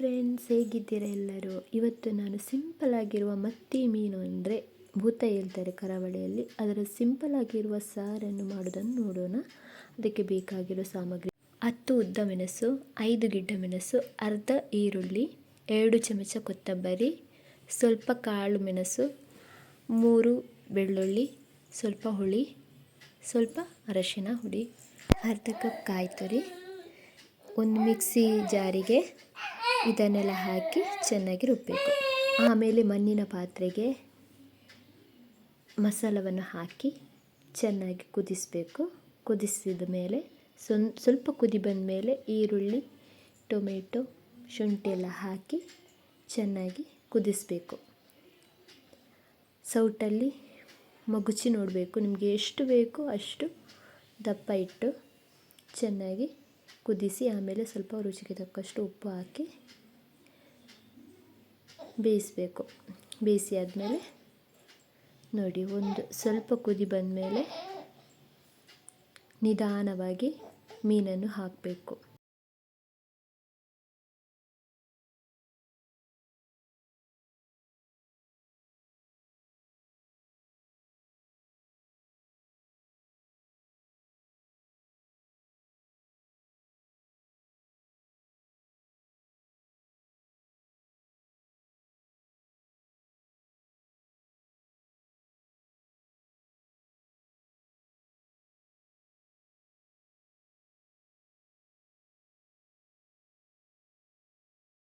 Friends ಹೇಗಿದ್ದೀರಾ ಎಲ್ಲರೂ? ಇವತ್ತು ನಾನು ಸಿಂಪಲ್ ಆಗಿರುವ ಮತ್ತಿ ಮೀನು ಅಂದರೆ ಭೂತ ಹೇಳ್ತಾರೆ ಕರಾವಳಿಯಲ್ಲಿ. ಅದರ ಸಿಂಪಲ್ ಆಗಿರುವ ಸಾರನ್ನು ಮಾಡೋದನ್ನು ನೋಡೋಣ. ಅದಕ್ಕೆ ಬೇಕಾಗಿರೋ ಸಾಮಗ್ರಿ. ಹತ್ತು ಉದ್ದ ಮೆಣಸು, ಐದು ಗಿಡ್ಡ ಮೆಣಸು, ಅರ್ಧ ಈರುಳ್ಳಿ, ಎರಡು ಚಮಚ ಕೊತ್ತಂಬರಿ, ಸ್ವಲ್ಪ ಕಾಳು ಮೆಣಸು, ಮೂರು ಬೆಳ್ಳುಳ್ಳಿ, ಸ್ವಲ್ಪ ಹುಳಿ, ಸ್ವಲ್ಪ ಅರಶಿನ ಹುಡಿ ಅರ್ಧ ಕಪ್ ಕಾಯಿ ತುರಿ ಒಂದು ಮಿಕ್ಸಿ ಜಾರಿಗೆ ಇದನ್ನೆಲ್ಲ ಹಾಕಿ ಚೆನ್ನಾಗಿ ರುಬ್ಬಬೇಕು ಆಮೇಲೆ ಮಣ್ಣಿನ ಪಾತ್ರೆಗೆ ಮಸಾಲವನ್ನು ಹಾಕಿ ಚೆನ್ನಾಗಿ ಕುದಿಸಬೇಕು. ಕುದಿಸಿದ ಮೇಲೆ ಸ್ವಲ್ಪ ಕುದಿ ಬಂದ ಮೇಲೆ ಈರುಳ್ಳಿ, ಟೊಮೆಟೊ ಶುಂಠಿ ಎಲ್ಲ ಹಾಕಿ ಚೆನ್ನಾಗಿ ಕುದಿಸಬೇಕು. ಸೌಟಲ್ಲಿ ಮಗುಚಿ ನೋಡಬೇಕು. ನಿಮಗೆ ಎಷ್ಟು ಬೇಕೋ ಅಷ್ಟು ದಪ್ಪ ಇಟ್ಟು ಚೆನ್ನಾಗಿ ಕುದಿಸಿ ಆಮೇಲೆ ಸ್ವಲ್ಪ ರುಚಿಗೆ ತಕ್ಕಷ್ಟು ಉಪ್ಪು ಹಾಕಿ ಬೇಯಿಸಬೇಕು. ಬೇಯಿಸಿ ಆದಮೇಲೆ ನೋಡಿ, ಒಂದು ಸ್ವಲ್ಪ ಕುದಿ ಬಂದ ಮೇಲೆ ನಿಧಾನವಾಗಿ ಮೀನನ್ನು ಹಾಕಬೇಕು.